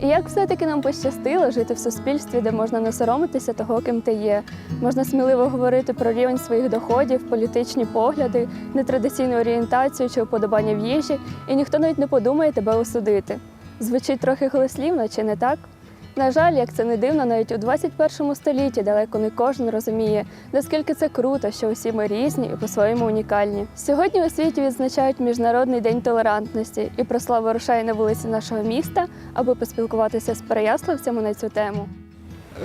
І як все-таки нам пощастило жити в суспільстві, де можна не соромитися того, ким ти є. Можна сміливо говорити про рівень своїх доходів, політичні погляди, нетрадиційну орієнтацію чи уподобання в їжі, і ніхто навіть не подумає тебе осудити. Звучить трохи голослівно, чи не так? На жаль, як це не дивно, навіть у 21 столітті далеко не кожен розуміє, наскільки це круто, що усі ми різні і по-своєму унікальні. Сьогодні у світі відзначають Міжнародний день толерантності, і прослава вирушає на вулиці нашого міста, аби поспілкуватися з переяславцями на цю тему.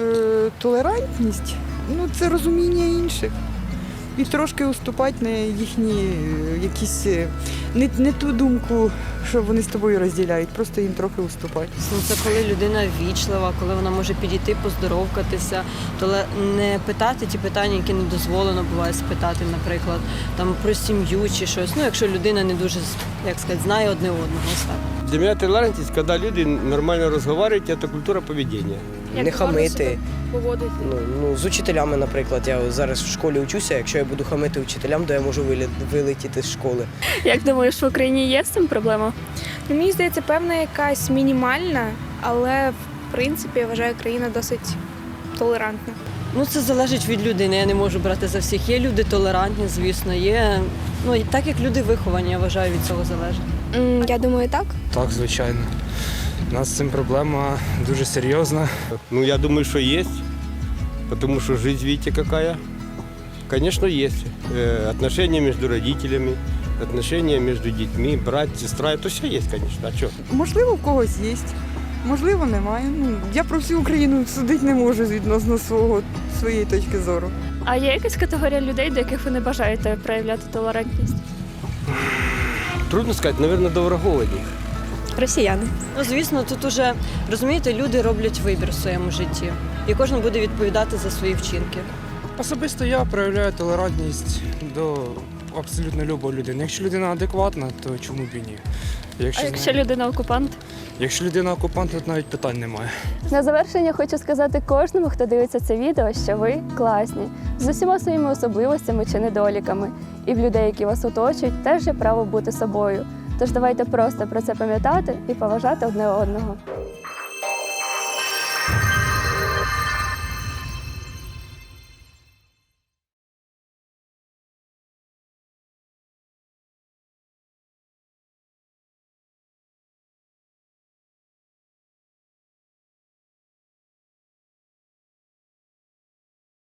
Е, толерантність ну це розуміння інших. І трошки уступати на їхні е, якісь е, не, не ту думку, що вони з тобою розділяють, просто їм трохи уступати. Ну, це коли людина ввічлива, коли вона може підійти, поздоровкатися, то не питати ті питання, які не дозволено буває спитати, наприклад, там про сім'ю чи щось. Ну, якщо людина не дуже як сказати, знає одне одного. Для меня толерантность, когда люди нормально разговаривают, это культура поведения. не хамити. Ну, ну, з учителями, наприклад, я зараз в школі учуся. Якщо я буду хамити учителям, то я можу вилі- вилетіти з школи. Як думаєш, в Україні є з цим проблема? Ну, мені здається, певна якась мінімальна, але в принципі я вважаю країна досить толерантна. Ну, це залежить від людини. Я не можу брати за всіх. Є люди толерантні, звісно, є. Ну, і так як люди виховані, я вважаю, від цього залежить. Я думаю, так. Так, звичайно. У нас з цим проблема дуже серйозна. Ну, я думаю, что есть, потому что жизнь, видите, какая. Конечно, есть. Э, отношения между родителями, отношения между детьми, брат, сестра, это все есть, конечно. А что? Можливо, в когось є, можливо, немає. Ну, я про всю Україну судити не можу відносно свого, своєї точки зору. А є якась категорія людей, до яких ви не бажаєте проявляти толерантність? Трудно сказать, наверное, до врагов одних. Росіяни. Ну, звісно, тут уже розумієте, люди роблять вибір в своєму житті, і кожен буде відповідати за свої вчинки. Особисто я проявляю толерантність до абсолютно любої людини. Якщо людина адекватна, то чому б і ні? Якщо, А якщо людина окупант? якщо людина окупант, то навіть питань немає. На завершення хочу сказати кожному, хто дивиться це відео, що ви класні з усіма своїми особливостями чи недоліками. І в людей, які вас оточують, теж є право бути собою. Тож давайте просто про це пам'ятати і поважати одне одного.